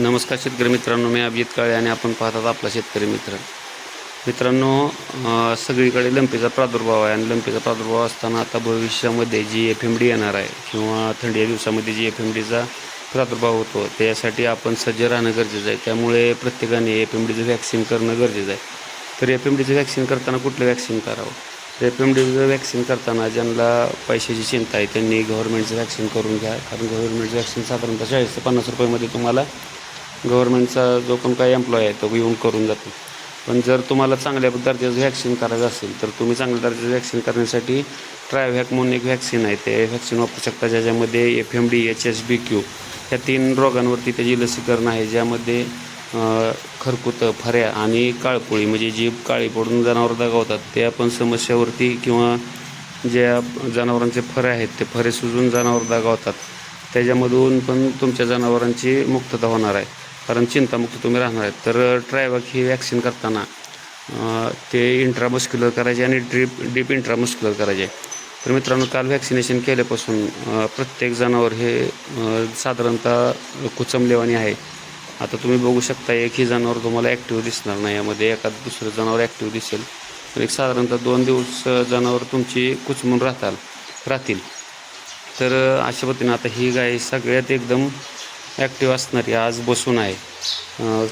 नमस्कार शेतकरी मित्रांनो मी अभिजित काळे आणि आपण पाहतात आपला शेतकरी मित्र. मित्रांनो सगळीकडे लंपीचा प्रादुर्भाव आहे आणि लंपीचा प्रादुर्भाव असताना आता भविष्यामध्ये जी एफ एम डी येणार आहे किंवा थंडी या दिवसामध्ये जी एफ एम डीचा प्रादुर्भाव होतो त्यासाठी आपण सज्ज राहणं गरजेचं आहे. त्यामुळे प्रत्येकाने एफ एम डीचं व्हॅक्सिन करणं गरजेचं आहे. तर एफ एम डीचं व्हॅक्सिन करताना कुठलं व्हॅक्सिन करावं? एफ एम डीचं वॅक्सिन करताना ज्यांना पैशाची चिंता आहे त्यांनी गव्हर्नमेंटचं व्हॅक्सिन करून घ्या. कारण गव्हर्नमेंटचं व्हॅक्सिन साधारणतः चाळीस ते पन्नास रुपयामध्ये तुम्हाला गव्हर्नमेंटचा जो पण काही एम्प्लॉय आहे तो येऊन करून जातो. पण जर तुम्हाला चांगल्या दर्जाचं व्हॅक्सिन करायचं असेल तर तुम्ही चांगल्या दर्जाचं व्हॅक्सिन करण्यासाठी ट्रायव्हॅक म्हणून एक व्हॅक्सिन आहे. ते व्हॅक्सिन वापरू शकता ज्याच्यामध्ये F M D H S B Q ह्या तीन रोगांवरती त्याची लसीकरण आहे ज्यामध्ये खरकुतं फऱ्या आणि काळपोळी म्हणजे जी काळी पडून जनावर दगावतात त्या पण समस्यावरती किंवा ज्या जनावरांचे फरे आहेत ते फरे सुजून जनावर दगावतात. त्याच्यामधून पण तुमच्या जनावरांची मुक्तता होणार आहे. कारण चिंतामुक्त तुम्ही राहणार आहेत. तर ट्रायवॅक ही वॅक्सिन करताना ते इंट्रामस्क्युलर करायचे आणि ड्रीप डीप इंट्रामस्क्युलर करायचे. तर मित्रांनो काल व्हॅक्सिनेशन केल्यापासून प्रत्येक जनावर हे साधारणतः कुचमलेवानी आहे. आता तुम्ही बघू शकता एकही जनावर तुम्हाला ॲक्टिव्ह दिसणार नाही. यामध्ये एखादं दुसरं जनावर ॲक्टिव्ह दिसेल. तर एक साधारणतः दोन दिवस जनावर तुमची कुचमून राहताल राहतील. तर अशा पद्धतीने आता ही गाय सगळ्यात एकदम ॲक्टिव्ह असणारी आज बसून आहे.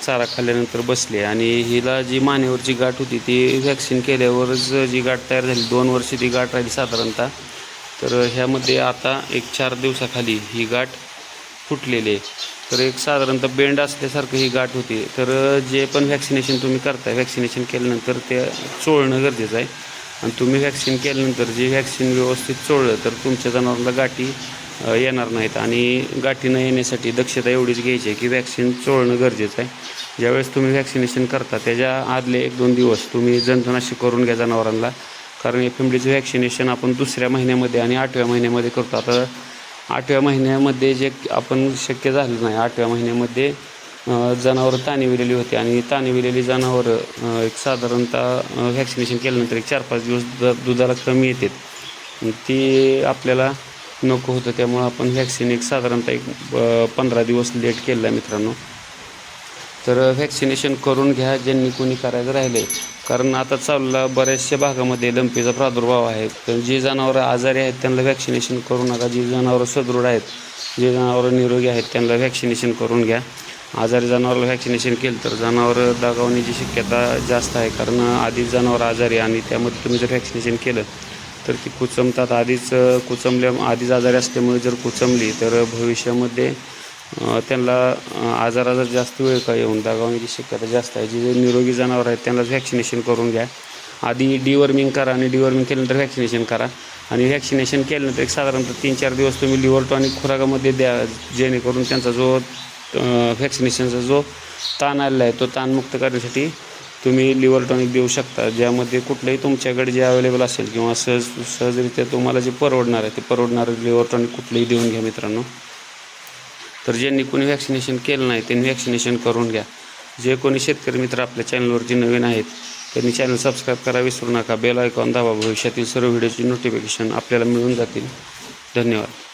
चारा खाल्ल्यानंतर बसले आणि हिला जी मानेवरची गाठ होती ती व्हॅक्सिन केल्यावरच जी गाठ तयार झाली दोन वर्ष ती गाठ राहिली साधारणतः. तर ह्यामध्ये आता एक चार दिवसाखाली ही गाठ फुटलेली आहे. तर एक साधारणतः बेंड असल्यासारखं ही गाठ होती. तर जे पण व्हॅक्सिनेशन तुम्ही करताय व्हॅक्सिनेशन केल्यानंतर ते चोळणं गरजेचं आहे. आणि तुम्ही व्हॅक्सिन केल्यानंतर जे व्हॅक्सिन व्यवस्थित चोळलं तर तुमच्या जनावरांना गाठी येणार नाहीत. आणि गाठी न येण्यासाठी दक्षता एवढीच घ्यायची आहे की व्हॅक्सिन चोळणं गरजेचं आहे. ज्यावेळेस तुम्ही व्हॅक्सिनेशन करता त्याच्या आदले एक दोन दिवस तुम्ही जंतुनाशक करून घ्या जनावरांना. कारण एफ एम डीचं व्हॅक्सिनेशन आपण दुसऱ्या महिन्यामध्ये आणि आठव्या महिन्यामध्ये करतो. आता आठव्या महिन्यामध्ये जे आपण शक्य झालं नाही आठव्या महिन्यामध्ये जनावरं ताणीविलेली होती आणि ताणविलेली जनावरं एक साधारणतः व्हॅक्सिनेशन केल्यानंतर एक चार पाच दिवस दुधा दुधाला कमी येतात. ती आपल्याला नको होतं त्यामुळं आपण व्हॅक्सिन एक साधारणतः एक पंधरा दिवस लेट केलं आहे मित्रांनो. तर व्हॅक्सिनेशन करून घ्या ज्यांनी कोणी करायचं राहिले कारण आता चालला बऱ्याचशा भागामध्ये लंपीचा प्रादुर्भाव आहे. तर जे जनावरं आजारी आहेत त्यांना व्हॅक्सिनेशन करू नका. जी जनावरं सदृढ आहेत जे जनावरं निरोगी आहेत त्यांना व्हॅक्सिनेशन करून घ्या. आजारी जनावरला व्हॅक्सिनेशन केलं तर जनावरं दगावण्याची शक्यता जास्त आहे. कारण आधीच जनावर आजारी आणि त्यामध्ये तुम्ही जर व्हॅक्सिनेशन केलं तर ती कुचमतात आधीच कुचमल्या आधीच आजारी असल्यामुळे जर कुचमली तर भविष्यामध्ये त्यांना आजार आजारा जर जास्त वेळ का येऊन दागावण्याची शक्यता जास्त आहे. जे निरोगी जनावर आहेत त्यांना व्हॅक्सिनेशन करून घ्या. आधी डिवर्मिंग करा आणि डिवर्मिंग केल्यानंतर व्हॅक्सिनेशन करा. आणि व्हॅक्सिनेशन केल्यानंतर एक साधारणतः तीन चार दिवस तुम्ही लिव्हर टॉनिक खुराकामध्ये द्या जेणेकरून त्यांचा जो व्हॅक्सिनेशनचा जो ताण आलेला आहे तो ताणमुक्त करण्यासाठी तुम्ही लिव्हर टॉनिक देऊ शकता ज्यामध्ये कुठलंही तुमच्याकडे जे अवेलेबल असेल किंवा सहज सहजरित्या तुम्हाला जे परवडणार आहे ते परवडणारं लिव्हर टॉनिक कुठलंही देऊन घ्या मित्रांनो. तर ज्यांनी कोणी व्हॅक्सिनेशन केलं नाही त्यांनी व्हॅक्सिनेशन करून घ्या. जे कोणी शेतकरी मित्र आपल्या चॅनलवरती नवीन आहेत त्यांनी चॅनल सबस्क्राईब करा विसरू नका. बेल आयकॉन दाबा भविष्यातील सर्व व्हिडिओची नोटिफिकेशन आपल्याला मिळून जातील. धन्यवाद.